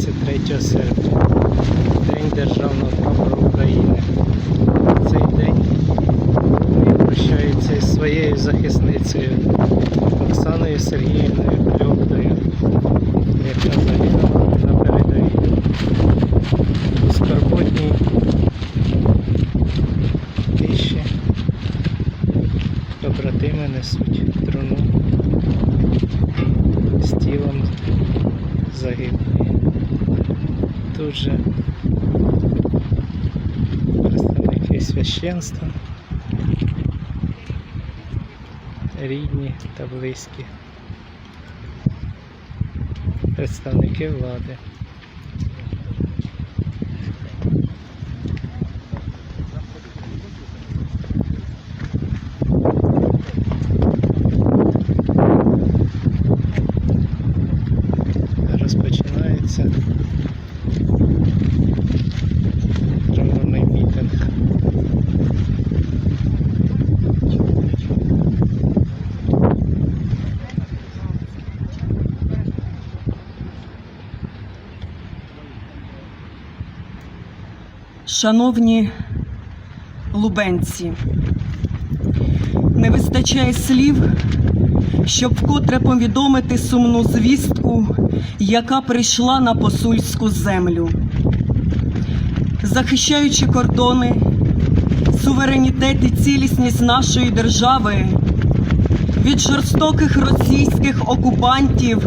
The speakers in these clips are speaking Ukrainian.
23 серпня, День Державного прапора України. В Цей день ми прощаються із своєю захисницею Оксаною Сергіївною Кльоптою, яка загинула на передовій. У скорботній тиші побратими несуть труну з тілом загиблої. Тут же представники священства, рідні та близькі, представники влади. Шановні лубенці, не вистачає слів, щоб вкотре повідомити сумну звістку, яка прийшла на посульську землю. Захищаючи кордони, суверенітет і цілісність нашої держави від жорстоких російських окупантів,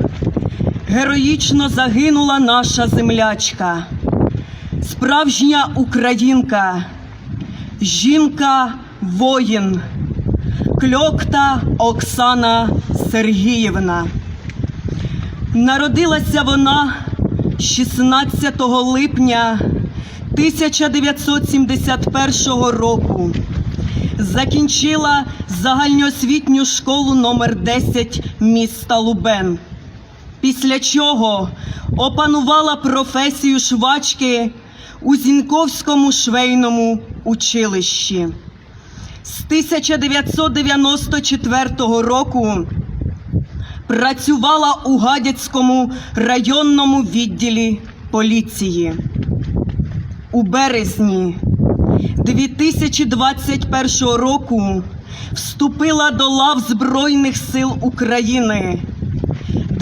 героїчно загинула наша землячка справжня українка, жінка воїн, кльокта Оксана Сергіївна. Народилася вона 16 липня 1971 року. Закінчила загальноосвітню школу номер 10 міста Лубен. Після чого опанувала професію швачки у Зіньковському швейному училищі. З 1994 року працювала у Гадяцькому районному відділі поліції. У березні 2021 року вступила до лав Збройних сил України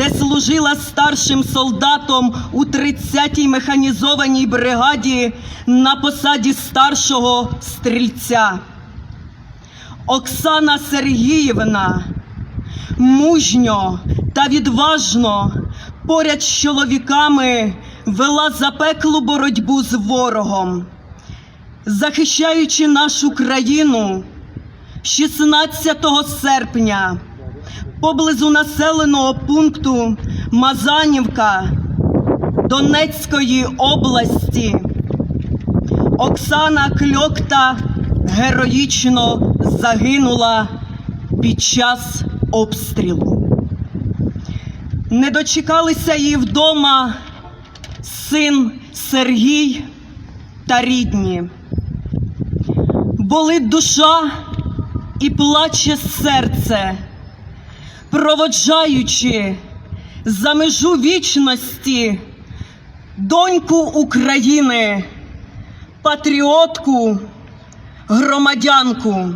де служила старшим солдатом у 30-й механізованій бригаді на посаді старшого стрільця. Оксана Сергіївна мужньо та відважно поряд з чоловіками вела запеклу боротьбу з ворогом, захищаючи нашу країну 16 серпня поблизу населеного пункту Мазанівка Донецької області. Оксана Кльокта героїчно загинула під час обстрілу. Не дочекалися її вдома син Сергій та рідні. Болить душа і плаче серце проводжаючи за межу вічності доньку України, патріотку, громадянку.